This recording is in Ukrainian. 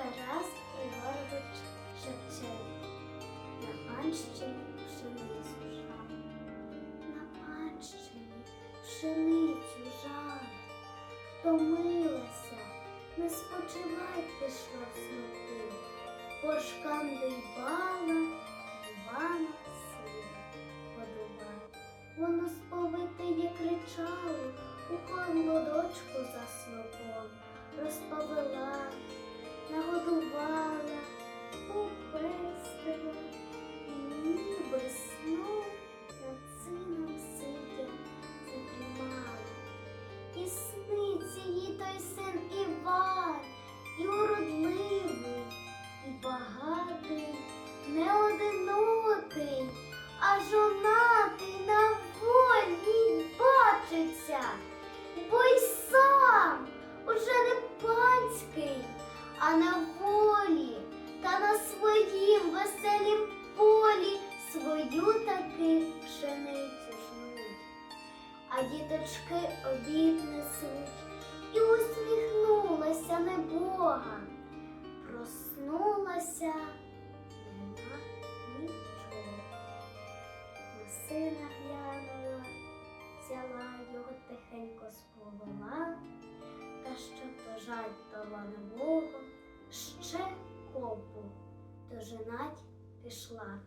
Тарас Григорович Шевченко. На панщині пшеницю жав. На панщині пшеницю жав. Втомилася, не спочивай пішла снопи. Пошкандибала Івана сина подувай. Воно сповите кричало, у холодочку а на волі та на своїм веселім полі свою таки пшеницю жнуть. А діточки обід несуть і усміхнулася небога, проснулася нема нічого. На сина глянула, взяла його тихенько сповела, та щоб то жаль того нового, дожинать пішла.